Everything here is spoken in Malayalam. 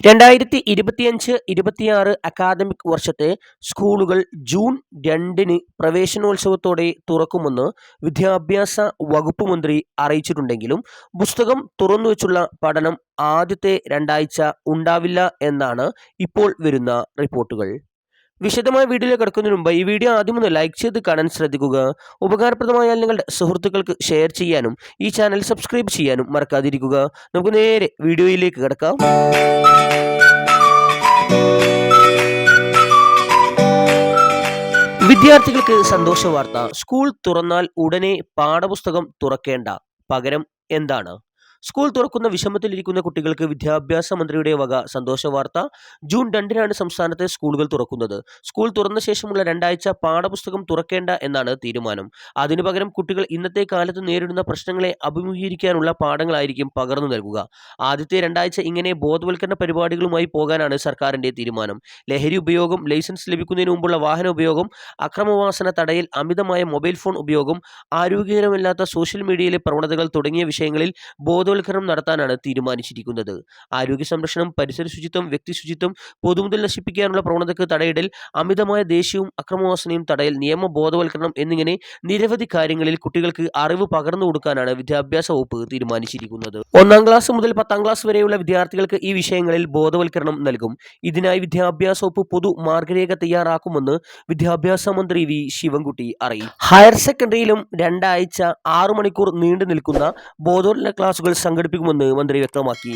രണ്ടായിരത്തി ഇരുപത്തിയഞ്ച് ഇരുപത്തിയാറ് അക്കാദമിക് വർഷത്തെ സ്കൂളുകൾ ജൂൺ രണ്ടിന് പ്രവേശനോത്സവത്തോടെ തുറക്കുമെന്ന് വിദ്യാഭ്യാസ വകുപ്പ് മന്ത്രി അറിയിച്ചിട്ടുണ്ടെങ്കിലും പുസ്തകം തുറന്നുവച്ചുള്ള പഠനം ആദ്യത്തെ രണ്ടാഴ്ച ഉണ്ടാവില്ല എന്നാണ് ഇപ്പോൾ വരുന്ന റിപ്പോർട്ടുകൾ. വിശദമായ വീഡിയോയിലേക്ക് കിടക്കുന്നതിന് മുമ്പ് ഈ വീഡിയോ ആദ്യം ഒന്ന് ലൈക്ക് ചെയ്ത് കാണാൻ ശ്രദ്ധിക്കുക. ഉപകാരപ്രദമായാൽ നിങ്ങളുടെ സുഹൃത്തുക്കൾക്ക് ഷെയർ ചെയ്യാനും ഈ ചാനൽ സബ്സ്ക്രൈബ് ചെയ്യാനും മറക്കാതിരിക്കുക. നമുക്ക് നേരെ വീഡിയോയിലേക്ക് കിടക്കാം. വിദ്യാർത്ഥികൾക്ക് സന്തോഷ വാർത്ത. സ്കൂൾ തുറന്നാൽ ഉടനെ പാഠപുസ്തകം തുറക്കേണ്ട. പകരം എന്താണ്? സ്കൂൾ തുറക്കുന്ന വിഷമത്തിലിരിക്കുന്ന കുട്ടികൾക്ക് വിദ്യാഭ്യാസ മന്ത്രിയുടെ വക. സന്തോഷ വാർത്ത. ജൂൺ രണ്ടിനാണ് സംസ്ഥാനത്തെ സ്കൂളുകൾ തുറക്കുന്നത്. സ്കൂൾ തുറന്ന ശേഷമുള്ള രണ്ടാഴ്ച പാഠപുസ്തകം തുറക്കേണ്ട എന്നാണ് തീരുമാനം. അതിനു പകരം കുട്ടികൾ ഇന്നത്തെ കാലത്ത് നേരിടുന്ന പ്രശ്നങ്ങളെ അഭിമുഖീകരിക്കാനുള്ള പാഠങ്ങളായിരിക്കും പകർന്നു നൽകുക. ആദ്യത്തെ രണ്ടാഴ്ച ഇങ്ങനെ ബോധവൽക്കരണ പരിപാടികളുമായി പോകാനാണ് സർക്കാരിന്റെ തീരുമാനം. ലഹരി ഉപയോഗം ലൈസൻസ് ലഭിക്കുന്നതിന് മുമ്പുള്ള വാഹന ഉപയോഗം അക്രമവാസന തടയൽ അമിതമായ മൊബൈൽ ഫോൺ ഉപയോഗം ആരോഗ്യകരമല്ലാത്ത സോഷ്യൽ മീഡിയയിലെ പ്രവണതകൾ തുടങ്ങിയ വിഷയങ്ങളിൽ ബോധവൽക്കരണം നടത്താനാണ് തീരുമാനിച്ചിരിക്കുന്നത്. ആരോഗ്യ സംരക്ഷണം പരിസര ശുചിത്വം വ്യക്തി ശുചിത്വം പൊതുമുതൽ നശിപ്പിക്കാനുള്ള പ്രവണതയ്ക്ക് തടയിടൽ അമിതമായ ദേഷ്യവും അക്രമവാസനയും തടയൽ നിയമ ബോധവൽക്കരണം എന്നിങ്ങനെ നിരവധി കാര്യങ്ങളിൽ കുട്ടികൾക്ക് അറിവ് പകർന്നു കൊടുക്കാനാണ് വിദ്യാഭ്യാസ വകുപ്പ് തീരുമാനിച്ചിരിക്കുന്നത്. ഒന്നാം ക്ലാസ് മുതൽ പത്താം ക്ലാസ് വരെയുള്ള വിദ്യാർത്ഥികൾക്ക് ഈ വിഷയങ്ങളിൽ ബോധവൽക്കരണം നൽകും. ഇതിനായി വിദ്യാഭ്യാസ വകുപ്പ് പൊതു മാർഗരേഖ തയ്യാറാക്കുമെന്ന് വിദ്യാഭ്യാസ മന്ത്രി വി. ശിവൻകുട്ടി അറിയിച്ചു. ഹയർ സെക്കൻഡറിയിലും രണ്ടാഴ്ച ആറു മണിക്കൂർ നീണ്ടു നിൽക്കുന്ന ബോധവൽക്കരണ ക്ലാസുകൾ സംഘടിപ്പിക്കുമെന്ന് മന്ത്രി വ്യക്തമാക്കി.